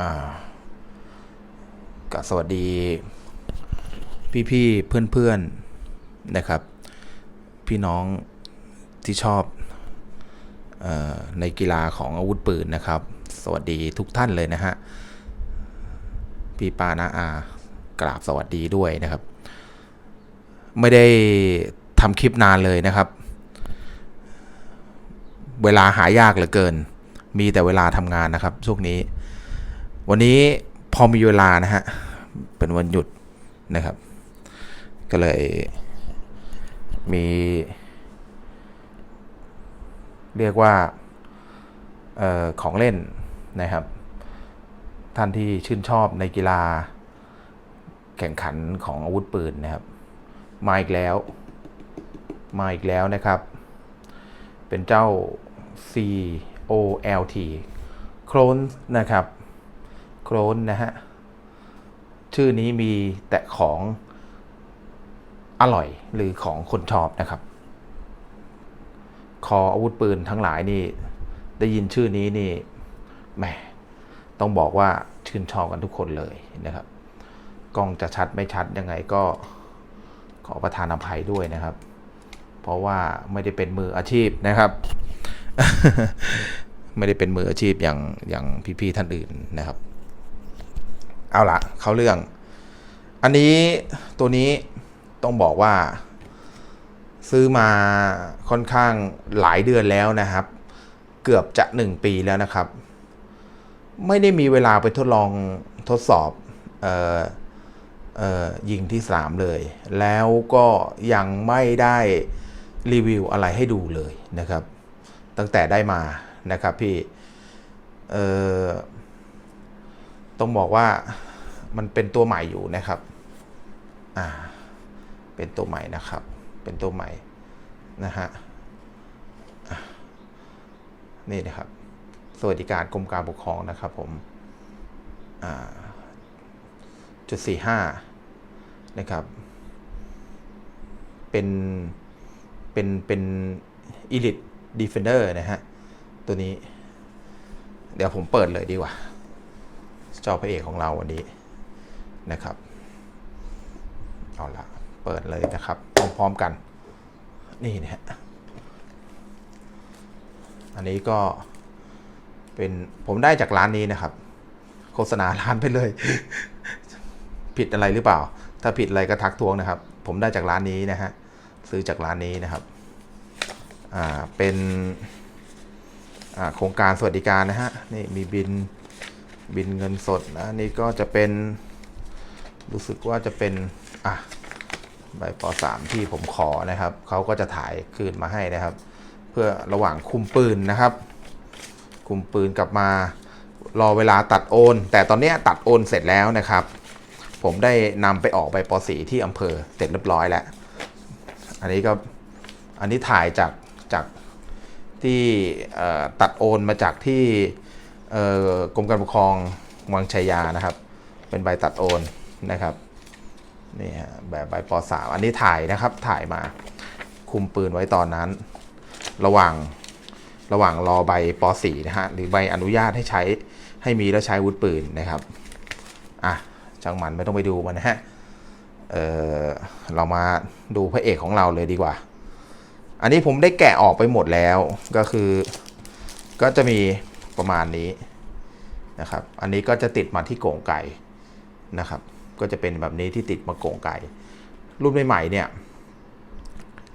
อ่าก็สวัสดีพี่ๆเพื่อนๆนะครับ พี่น้องที่ชอบอในกีฬาของอาวุธปืนนะครับ สวัสดีทุกท่านเลยนะฮะพี่ปานาอากราบสวัสดีด้วยนะครับ ไม่ได้ทำคลิปนานเลยนะครับ เวลาหายากเหลือเกิน มีแต่เวลาทำงานนะครับช่วงนี้ วันนี้พอมีเวลานะฮะ เป็นวันหยุดนะครับ ก็เลยมี เรียกว่าออของเล่นนะครับ ท่านที่ชื่นชอบในกีฬาแข่งขันของอาวุธปืนนะครับ มาอีกแล้ว มาอีกแล้วนะครับ เป็นเจ้า COLT โคลนนะครับ โคลนนะฮะ ชื่อนี้มีแต่ของอร่อยหรือของคนชอบนะครับ คออาวุธปืนทั้งหลายนี่ ได้ยินชื่อนี้นี่แหมต้องบอกว่าชื่นชอบกันทุกคนเลยนะครับกล้องจะชัดไม่ชัดยังไงก็ขอประทานอภัยด้วยนะครับ เพราะว่าไม่ได้เป็นมืออาชีพนะครับ ไม่ได้เป็นมืออาชีพอย่างอย่างพี่ๆท่านอื่นนะครับ เอาละเข้าเรื่อง อันนี้ตัวนี้ต้องบอกว่า ซื้อมาค่อนข้างหลายเดือนแล้วนะครับ เกือบจะ 1 ปีแล้วนะครับ ไม่ได้มีเวลาไปทดลองทดสอบเออเออยิงที่สามเลย แล้วก็ยังไม่ได้รีวิวอะไรให้ดูเลยนะครับ ตั้งแต่ได้มานะครับพี่เออ ต้องบอกว่ามันเป็นตัวใหม่อยู่นะครับ อ่า เป็นตัวใหม่นะครับ เป็นตัวใหม่นะฮะ นี่นะครับ สวัสดิการกรมการปกครองนะครับผม อ่า จุดสี่ห้านะครับ เป็น เป็น เป็น Elite Defender นะฮะ ตัวนี้ เดี๋ยวผมเปิดเลยดีกว่า จ้าพระเอกของเราวันนี้นะครับเอาละเปิดเลยนะครับ พร้อมๆกัน นี่นะฮะอันนี้ก็เป็นผมได้จากร้านนี้นะครับ โฆษณาร้านไปเลย ผิดอะไรหรือเปล่า ถ้าผิดอะไรก็ทักทวงนะครับ ผมได้จากร้านนี้นะฮะซื้อจากร้านนี้นะครับอ่าเป็นอ่าโครงการสวัสดิการนะฮะนี่มีบิน บินเงินสดนะนี่ก็จะเป็น รู้สึกว่าจะเป็น อะใบปสามที่ผมขอนะครับ เขาก็จะถ่ายคืนมาให้นะครับ เพื่อระหว่างคุมปืนนะครับ คุมปืนกลับมารอเวลาตัดโอน แต่ตอนนี้ตัดโอนเสร็จแล้วนะครับ ผมได้นำไปออกใบปสีที่อำเภอเสร็จเรียบร้อยแล้ว อันนี้ก็อันนี้ถ่ายจากจากที่ตัดโอนมาจากที่ กรมการปกครองวังชัยยานะครับ เป็นใบตัดโอนนะครับนี่ฮะแบบใบปสามอันนี้ถ่ายนะครับถ่ายมาคุมปืนไว้ตอนนั้น ระหว่างระหว่างรอใบปสีนะฮะหรือใบอนุญาตให้ใช้ให้มีแล้วใช้วุธปืนนะครับอะจังมันไม่ต้องไปดูมันนะฮะเออเรามาดูพระเอกของเราเลยดีกว่า อันนี้ผมได้แกะออกไปหมดแล้วก็คือก็จะมี ประมาณนี้นะครับ อันนี้ก็จะติดมาที่โก่งไก่นะครับ ก็จะเป็นแบบนี้ที่ติดมาโก่งไก่ รุ่นใหม่ๆเนี่ย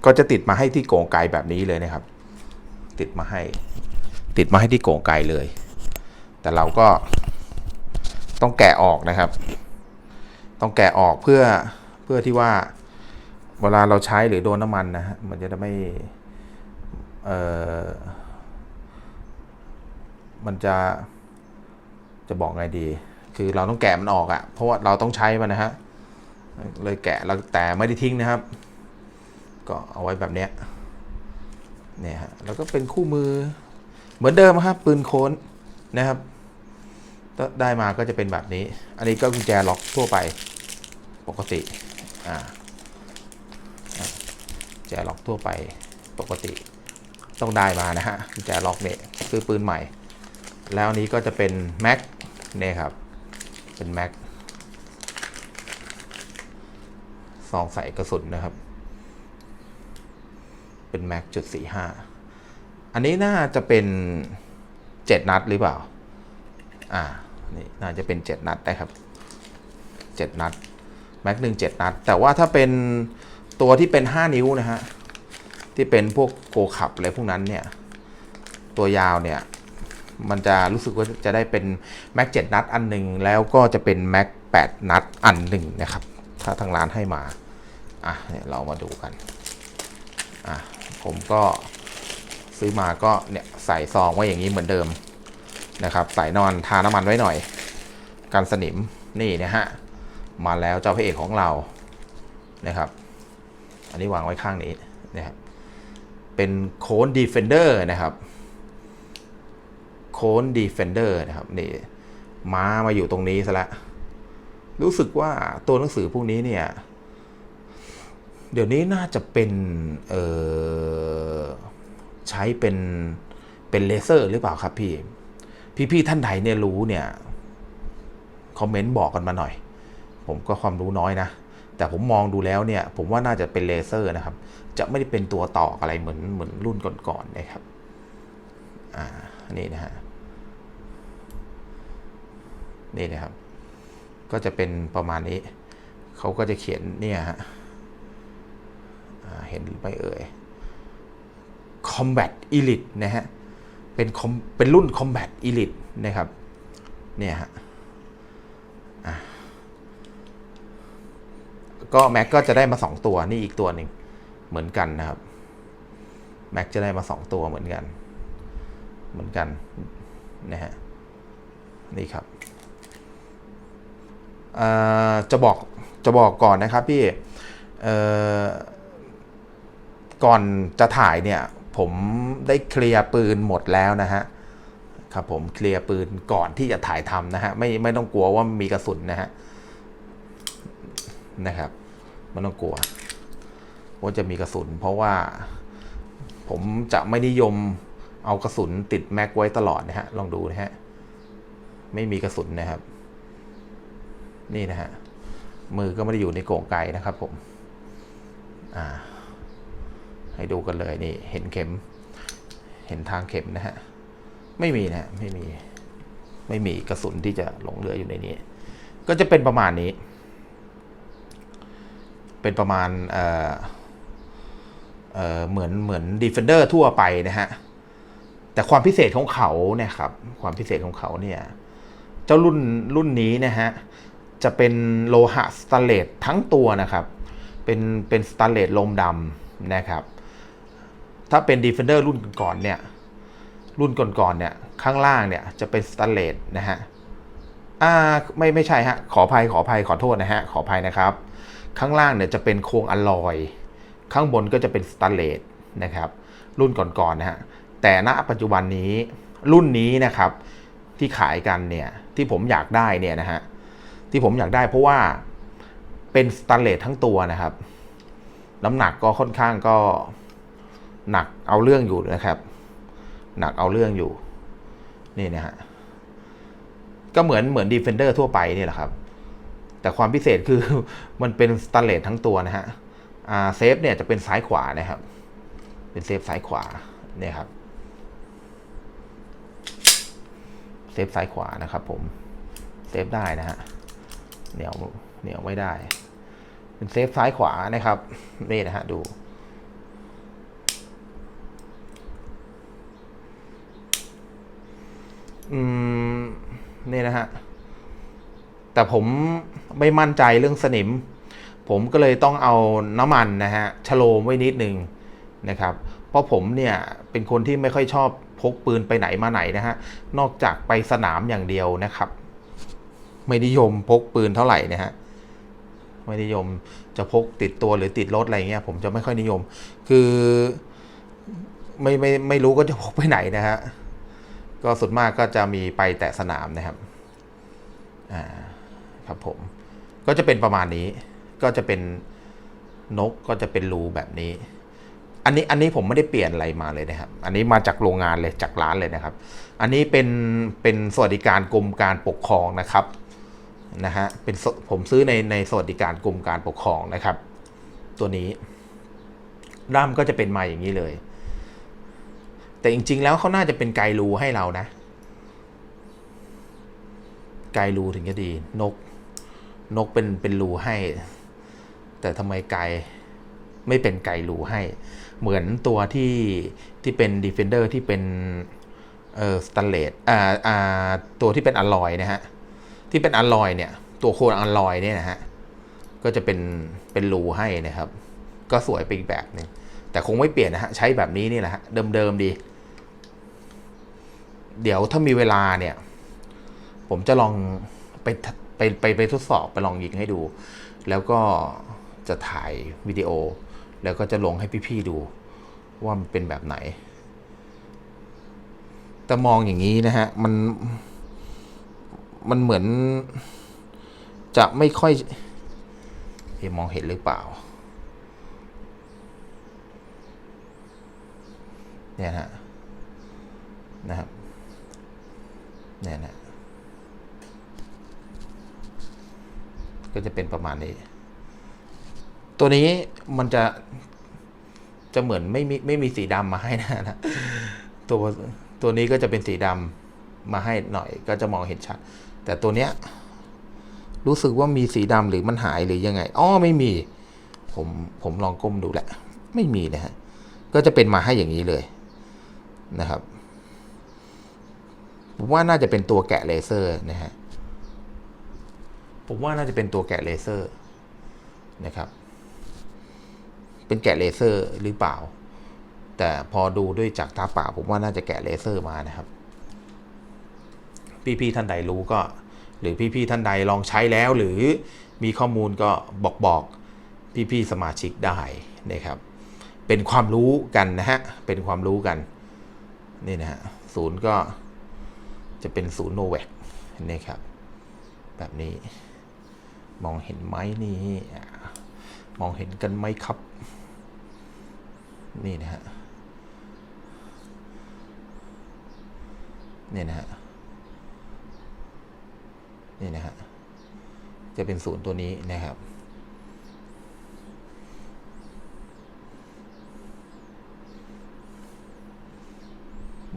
ก็จะติดมาให้ที่โก่งไก่แบบนี้เลยนะครับ ติดมาให้ ติดมาให้ที่โก่งไก่เลย แต่เราก็ต้องแกะออกนะครับ ต้องแกะออกเพื่อเพื่อที่ว่าเวลาเราใช้หรือโดนน้ำมันนะฮะมันจะไม่เออ มันจะ จะบอกไงดี คือเราต้องแกะมันออกอะ่ะ เพราะว่าเราต้องใช้มันนะฮะ เลยแกะแล้วแต่ไม่ได้ทิ้งนะครับ ก็เอาไว้แบบเนี้ยเนี่ยฮะ แล้วก็เป็นคู่มือ เหมือนเดิมครับปืนโค้นนะครับได้มาก็จะเป็นแบบนี้ อันนี้ก็กุญแจล็อกทั่วไปปกติ อ่าแจล็อกทั่วไปปกติ ต้องได้มานะฮะกุญแจล็อกเนี่ยซื้อปืนใหม่ แล้วนี้ก็จะเป็นแม็กเนี่ยครับ เป็นแม็กซองใส่กระสุนนะครับ เป็นแม็กจุดสี่ห้าอันนี้น่าจะเป็นเจ็ดนัดหรือเปล่า อ่า นี่น่าจะเป็นเจ็ดนัดนะครับเจ็ดนัดแม็กหนึ่งเจ็ดนัด แต่ว่าถ้าเป็นตัวที่เป็นห้านิ้วนะฮะ ที่เป็นพวกโกขับอะไรพวกนั้นเนี่ย ตัวยาวเนี่ย มันจะรู้สึกว่าจะได้เป็นแม็กเจ็ดนัดอันหนึ่งแล้วก็จะเป็นแม็กแปดนัดอันหนึ่งนะครับ ถ้าทางร้านให้มา อะเนี่ยเรามาดูกัน อะผมก็ซื้อมาก็เนี่ยใส่ซองไว้อย่างนี้เหมือนเดิมนะครับ ใส่นอนทาน้ำมันไว้หน่อย กันสนิมนี่นะฮะ มาแล้วเจ้าพระเอกของเรานะครับ อันนี้วางไว้ข้างนี้นะครับเป็นโคนดีเฟนเดอร์นะครับ คนดีเฟนเดอร์นะครับนี่ม้ามาอยู่ตรงนี้ซะแล้วรู้สึกว่าตัวหนังสือพวกนี้เนี่ย เดี๋ยวนี้น่าจะเป็นเออใช้เป็นเป็นเลเซอร์หรือเปล่าครับพี่ พี่ๆท่านใดเนี่ยรู้เนี่ยคอมเมนต์บอกกันมาหน่อย ผมก็ความรู้น้อยนะ แต่ผมมองดูแล้วเนี่ย ผมว่าน่าจะเป็นเลเซอร์นะครับ จะไม่ได้เป็นตัวต่ออะไรเหมือนเหมือนรุ่นก่อนๆนะครับ อ่า นี่นะฮะ นี่นะครับ ก็จะเป็นประมาณนี้ เขาก็จะเขียนเนี่ยฮะเห็นหรือไม่เอ่ย Combat Elite นะฮะ เป็นเป็นรุ่น Combat Elite นะครับ เนี่ยฮะก็แม็กก็จะได้มา 2 ตัวนี่อีกตัวหนึ่งเหมือนกันนะครับแม็กจะได้มา 2 ตัวเหมือนกัน เหมือนกันนะฮะนี่ครับ จะบอกจะบอกก่อนนะครับพี่ก่อนจะถ่ายเนี่ยผมได้เคลียร์ปืนหมดแล้วนะฮะครับผมเคลียร์ปืนก่อนที่จะถ่ายทำนะฮะไม่ไม่ต้องกลัวว่ามีกระสุนนะฮะนะครับไม่ต้องกลัวว่าจะมีกระสุน เพราะว่าผมจะไม่นิยมเอากระสุนติดแม็กไว้ตลอดนะฮะลองดูนะฮะไม่มีกระสุนนะครับ นี่นะฮะ มือก็ไม่ได้อยู่ในโก่งไกนะครับผม อ่า ให้ดูกันเลยนี่ เห็นเข็ม เห็นทางเข็มนะฮะ ไม่มีนะฮะไม่มี ไม่มีกระสุนที่จะหลงเหลืออยู่ในนี้ ก็จะเป็นประมาณนี้ เป็นประมาณ เอ่อ เอ่อ เหมือน เหมือน Defender ทั่วไปนะฮะแต่ความพิเศษของเขาเนี่ยครับ ความพิเศษของเขาเนี่ย เจ้ารุ่นรุ่นนี้นะฮะ จะเป็นโลหะสแตนเลสทั้งตัวนะครับ เป็นเป็นสแตนเลสลมดำนะครับ ถ้าเป็น Defender รุ่นก่อนเนี่ย รุ่นก่อนๆเนี่ย ข้างล่างเนี่ยจะเป็นสแตนเลสนะฮะ อ่า ไม่ไม่ใช่ฮะ ขออภัยขออภัยขอโทษนะฮะ ขออภัยนะครับ ข้างล่างเนี่ยจะเป็นโครงอลลอย ข้างบนก็จะเป็นสแตนเลสนะครับ รุ่นก่อนๆนะฮะ แต่ณปัจจุบันนี้รุ่นนี้นะครับที่ขายกันเนี่ยที่ผมอยากได้เนี่ยนะฮะ ที่ผมอยากได้เพราะว่าเป็นสแตนเลสทั้งตัวนะครับ น้ำหนักก็ค่อนข้างก็หนักเอาเรื่องอยู่นะครับ หนักเอาเรื่องอยู่นี่นะฮะก็เหมือนเหมือน Defender ทั่วไปนี่แหละครับ แต่ความพิเศษคือมันเป็นสแตนเลสทั้งตัวนะฮะอ่าเซฟเนี่ยจะเป็นซ้ายขวานะครับ เป็นเซฟซ้ายขวาเนี่ยครับเซฟซ้ายขวานะครับผมเซฟได้นะฮะ เหนียวเหนียวไม่ได้ เป็นเซฟซ้ายขวานะครับนี่นะฮะดูอืมนี่นะฮะ แต่ผมไม่มั่นใจเรื่องสนิม ผมก็เลยต้องเอาน้ำมันนะฮะชโลมไว้นิดนึงนะครับ เพราะผมเนี่ยเป็นคนที่ไม่ค่อยชอบพกปืนไปไหนมาไหนนะฮะ นอกจากไปสนามอย่างเดียวนะครับ ไม่นิยมพกปืนเท่าไหร่นะฮะไม่นิยมจะพกติดตัวหรือติดรถอะไรเงี้ยผมจะไม่ค่อยนิยม คือไม่ไม่ไม่รู้ก็จะพกไปไหนนะฮะก็ส่วนมากก็จะมีไปแต่สนามนะครับอ่าครับผมก็จะเป็นประมาณนี้ ก็จะเป็นนกก็จะเป็นรูแบบนี้ อันนี้อันนี้ผมไม่ได้เปลี่ยนอะไรมาเลยนะครับ อันนี้มาจากโรงงานเลยจากร้านเลยนะครับ อันนี้เป็นเป็นสวัสดิการกรมการปกครองนะครับ นะฮะเป็นผมซื้อในในสวัสดิการกรมการปกครองนะครับ ตัวนี้ด้ามก็จะเป็นมาอย่างนี้เลย แต่จริง ๆ แล้วเขาน่าจะเป็นไกรูให้เรานะ ไกรูถึงจะดีนก นกเป็นเป็นรูให้ แต่ทำไมไกไม่เป็นไกรูให้ เหมือนตัวที่ที่เป็น Defender ที่เป็นเออสแตนเลสอ่าอ่าตัวที่เป็นอลลอยนะฮะ ที่เป็นอลลอยเนี่ยตัวโคนอลลอยเนี่ยนะฮะก็จะเป็นเป็นรูให้นะครับ ก็สวยไปอีกแบบหนึ่งแต่คงไม่เปลี่ยนนะฮะใช้แบบนี้นี่แหละฮะเดิมๆดี เดี๋ยวถ้ามีเวลาเนี่ย ผมจะลองไปทไปไปไปทดสอบไปลองยิงให้ดู แล้วก็จะถ่ายวิดีโอ แล้วก็จะลงให้พี่ๆดูว่ามันเป็นแบบไหนแต่มองอย่างนี้นะฮะมัน มันเหมือน จะไม่ค่อยเอมองเห็นหรือเปล่า เนี่ยฮะนะครับเนี่ยนะก็จะเป็นประมาณนี้ ตัวนี้มันจะจะเหมือนไม่มีไม่มีสีดำมาให้นะนะตัวตัวนี้ก็จะเป็นสีดำมาให้หน่อยก็จะมองเห็นชัด แต่ตัวเนี้ยรู้สึกว่ามีสีดำหรือมันหายหรือยังไงอ๋อไม่มี ผมผมลองก้มดูแหละ ไม่มีนะฮะก็จะเป็นมาให้อย่างนี้เลยนะครับผมว่าน่าจะเป็นตัวแกะเลเซอร์นะฮะผมว่าน่าจะเป็นตัวแกะเลเซอร์นะครับ เป็นแกะเลเซอร์หรือเปล่า แต่พอดูด้วยจากตาเปล่าผมว่าน่าจะแกะเลเซอร์มานะครับ พี่ๆท่านใดรู้ก็ หรือพี่ๆท่านใดลองใช้แล้ว หรือมีข้อมูลก็บอกบอกพี่ๆสมาชิกได้นะครับ เป็นความรู้กันนะฮะเป็นความรู้กันนี่นะฮะศูนย์ก็จะเป็นศูนย์โนแวคนี่ครับ แบบนี้มองเห็นไหมนี่มองเห็นกันไหมครับ นี่นะฮะนี่นะฮะ นี่นะฮะจะเป็นศูนย์ตัวนี้นะครับ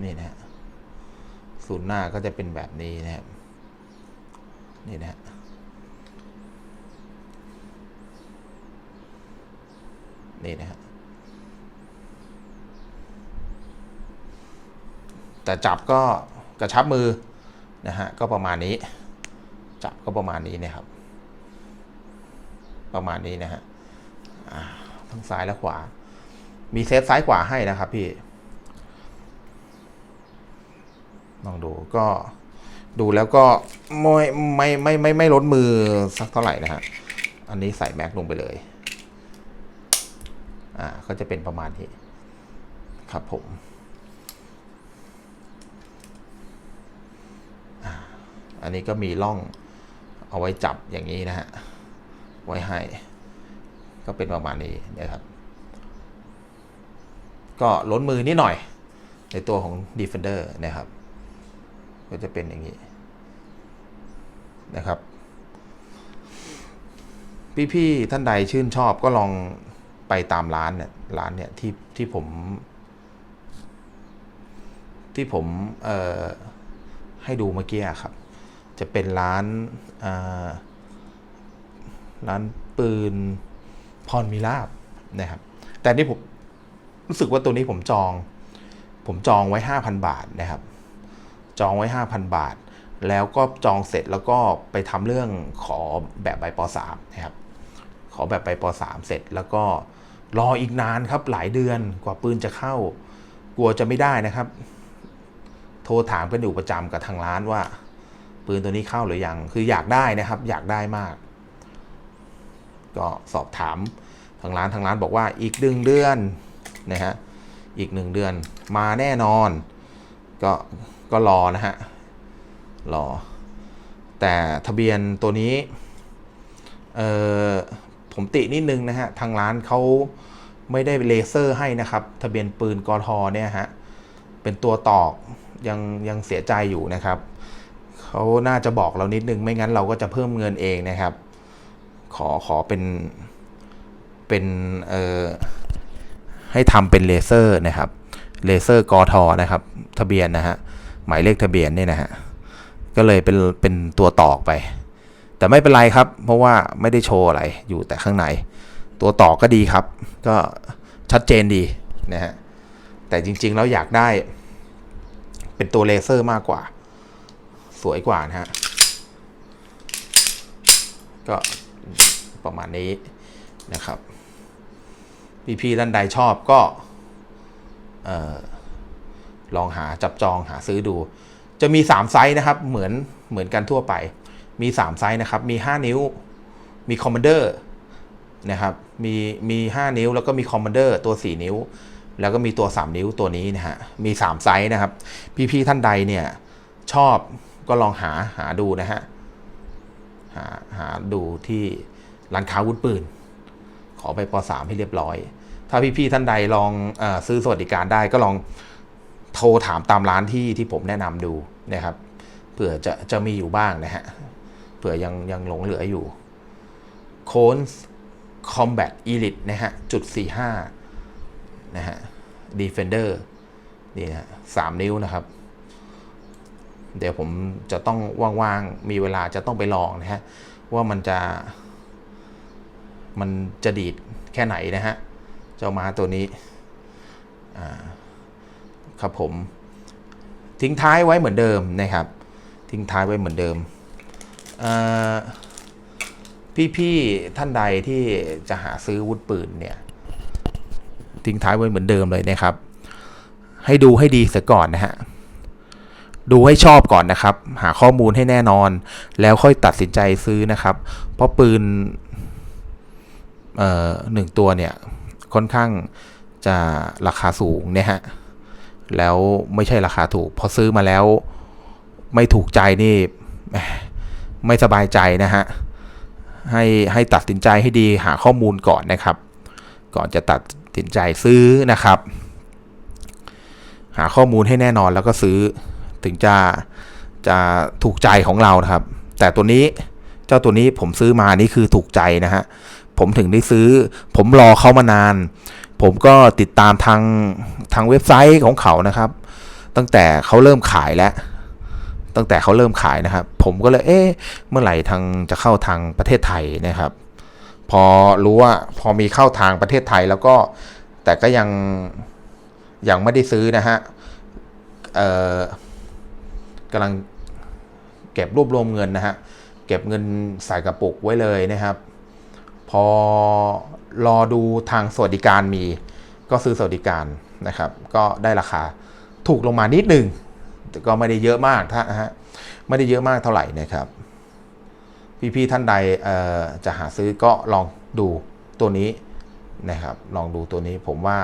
นี่นะฮะศูนย์หน้าก็จะเป็นแบบนี้นะครับ นี่นะฮะนี่นะฮะแต่จับก็กระชับมือนะฮะก็ประมาณนี้ จับก็ประมาณนี้นะครับ ประมาณนี้นะฮะทั้งซ้ายและขวา มีเซฟซ้ายขวาให้นะครับพี่ลองดูก็ดูแล้วก็ไม่ไม่ไม่ไม่ไม่ล้นมือสักเท่าไหร่นะฮะ อันนี้ใส่แม็กลงไปเลย อ่า ก็จะเป็นประมาณนี้ ครับผม อันนี้ก็มีร่อง เอาไว้จับอย่างนี้นะฮะ ไว้ให้ ก็เป็นประมาณนี้นะครับ ก็ล้นมือนิดหน่อย ในตัวของ Defender นะครับ ก็จะเป็นอย่างนี้นะครับ พี่ๆท่านใดชื่นชอบก็ลองไปตามร้านเนี่ยร้านเนี่ยที่ที่ผม ที่ผมเอ่อให้ดูเมื่อกี้ครับ จะเป็นร้านร้านปืนพรมีลาบนะครับ แต่นี่ผมรู้สึกว่าตัวนี้ผมจอง ผมจองไว้ห้าพันบาทนะครับ จองไว้ 5,000 บาท แล้วก็จองเสร็จแล้วก็ไปทำเรื่องขอแบบใบป .3 นะครับ ขอแบบใบป .3 เสร็จแล้วก็รออีกนานครับหลายเดือนกว่าปืนจะเข้า กลัวจะไม่ได้นะครับ โทรถามกันอยู่ประจำกับทางร้านว่า ปืนตัวนี้เข้าหรือยัง คืออยากได้นะครับ อยากได้มาก ก็สอบถามทางร้านทางร้านบอกว่าอีกหนึ่งเดือนนะฮะอีกหนึ่งเดือนมาแน่นอน ก็ก็รอนะฮะรอ แต่ทะเบียนตัวนี้เออผมตินิดนึงนะฮะทางร้านเขาไม่ได้เลเซอร์ให้นะครับ ทะเบียนปืนกทเนี่ยฮะเป็นตัวตอกยังยังเสียใจอยู่นะครับ เขาน่าจะบอกเรานิดนึง ไม่งั้นเราก็จะเพิ่มเงินเองนะครับ ขอขอเป็นเป็นเอ่อให้ทำเป็นเลเซอร์นะครับเลเซอร์กอทอนะครับ ทะเบียนนะฮะหมายเลขทะเบียนเนี่ยนะฮะก็เลยเป็นเป็นตัวตอกไป แต่ไม่เป็นไรครับ เพราะว่าไม่ได้โชว์อะไรอยู่แต่ข้างใน ตัวต่อก็ดีครับ ก็ชัดเจนดีนะฮะแต่จริงๆแล้วอยากได้ เป็นตัวเลเซอร์มากกว่า สวยกว่านะฮะ ก็ประมาณนี้นะครับ พี่ๆท่านใดชอบก็ลองหาจับจองหาซื้อดู จะมี 3 ไซส์นะครับ เหมือนเหมือนกันทั่วไป มี 3 ไซส์นะครับ มี 5 นิ้ว มีคอมมานเดอร์นะครับ มีมี5นิ้ว แล้วก็มีคอมมานเดอร์ตัว 4 นิ้ว แล้วก็มีตัว 3 นิ้วตัวนี้นะฮะ มี 3 ไซส์นะครับ พี่ๆท่านใดเนี่ยชอบ ก็ลองหาหาดูนะฮะ หาหาดูที่ร้านค้าวุธปืน ขอไปป .3 ให้เรียบร้อย ถ้าพี่ๆท่านใดลองอซื้อสวัสดิการได้ก็ลองโทรถามตามร้านที่ที่ผมแนะนำดูนะครับเผื่อจะจะมีอยู่บ้างนะฮะเผื่อยังยังหลงเหลืออยู่โคน Combat Elite นะฮะจุด45นะฮะ Defender นี่นะฮะสามนิ้วนะครับ เดี๋ยวผมจะต้องว่างๆ มีเวลาจะต้องไปลองนะฮะ ว่ามันจะ มันจะดีดแค่ไหนนะฮะ เจ้าม้าตัวนี้ครับผม ทิ้งท้ายไว้เหมือนเดิมนะครับ ทิ้งท้ายไว้เหมือนเดิม พี่ๆ ท่านใดที่จะหาซื้อวุธปืนเนี่ย ทิ้งท้ายไว้เหมือนเดิมเลยนะครับ ให้ดูให้ดีเสียก่อนนะฮะ ดูให้ชอบก่อนนะครับ หาข้อมูลให้แน่นอน แล้วค่อยตัดสินใจซื้อนะครับ เพราะปืนเอ่อหนึ่งตัวเนี่ยค่อนข้างจะราคาสูงเนี่ยฮะ แล้วไม่ใช่ราคาถูก พอซื้อมาแล้วไม่ถูกใจนี่ไม่สบายใจนะฮะ ให้ให้ตัดสินใจให้ดีหาข้อมูลก่อนนะครับ ก่อนจะตัดสินใจซื้อนะครับ หาข้อมูลให้แน่นอนแล้วก็ซื้อ ถึงจะจะถูกใจของเรานะครับ แต่ตัวนี้เจ้าตัวนี้ผมซื้อมานี่คือถูกใจนะฮะผมถึงได้ซื้อ ผมรอเขามานาน ผมก็ติดตามทางทางเว็บไซต์ของเขานะครับ ตั้งแต่เขาเริ่มขายแล้ว ตั้งแต่เขาเริ่มขายนะครับ ผมก็เลยเอ๊ะเมื่อไหร่ทางจะเข้าทางประเทศไทยนะครับ พอรู้ว่าพอมีเข้าทางประเทศไทยแล้วก็แต่ก็ยังยังไม่ได้ซื้อนะฮะเอ่อ กำลังเก็บรวบรวมเงินนะฮะเก็บเงินใส่กระปุกไว้เลยนะครับ พอรอดูทางสวัสดิการมีก็ซื้อสวัสดิการนะครับ ก็ได้ราคาถูกลงมานิดหนึ่งก็ไม่ได้เยอะมากถ้าฮะไม่ได้เยอะมากเท่าไหร่นะครับ พี่ๆท่านใดจะหาซื้อก็ลองดูตัวนี้นะครับ ลองดูตัวนี้ผมว่า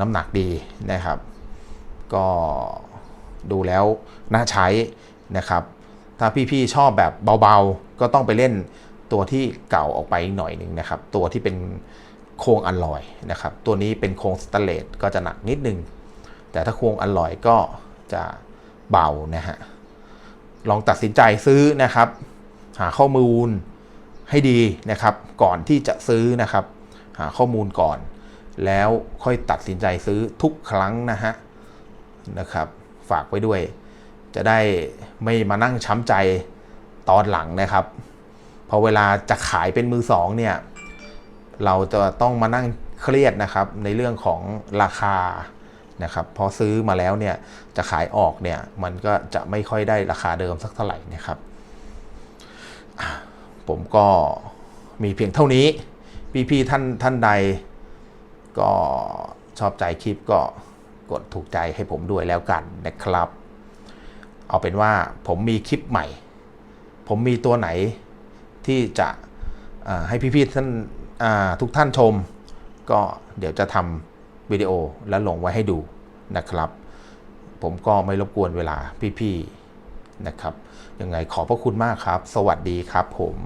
น้ำหนักดีนะครับ ก็ ดูแล้วน่าใช้นะครับ ถ้าพี่ๆชอบแบบเบาๆ ก็ต้องไปเล่นตัวที่เก่าออกไปหน่อยหนึ่งนะครับ ตัวที่เป็นโครงอลลอยนะครับ ตัวนี้เป็นโครงสแตนเลสก็จะหนักนิดนึง แต่ถ้าโครงอลลอยก็จะเบานะฮะ ลองตัดสินใจซื้อนะครับ หาข้อมูลให้ดีนะครับ ก่อนที่จะซื้อนะครับ หาข้อมูลก่อน แล้วค่อยตัดสินใจซื้อทุกครั้งนะฮะนะครับ ฝากไว้ด้วย จะได้ไม่มานั่งช้ำใจตอนหลังนะครับ พอเวลาจะขายเป็นมือสองเนี่ย เราจะต้องมานั่งเครียดนะครับในเรื่องของราคานะครับพอซื้อมาแล้วเนี่ยจะขายออกเนี่ยมันก็จะไม่ค่อยได้ราคาเดิมสักเท่าไหร่นะครับผมก็มีเพียงเท่านี้ พี่ๆท่านท่านใดก็ชอบใจคลิปก็ กดถูกใจให้ผมด้วยแล้วกันนะครับ เอาเป็นว่าผมมีคลิปใหม่ ผมมีตัวไหนที่จะให้พี่ๆท่านาทุกท่านชม ก็เดี๋ยวจะทำวิดีโอแล้วลงไว้ให้ดูนะครับ ผมก็ไม่รบกวนเวลาพี่ๆนะครับยังไงขอบพระคุณมากครับ สวัสดีครับผม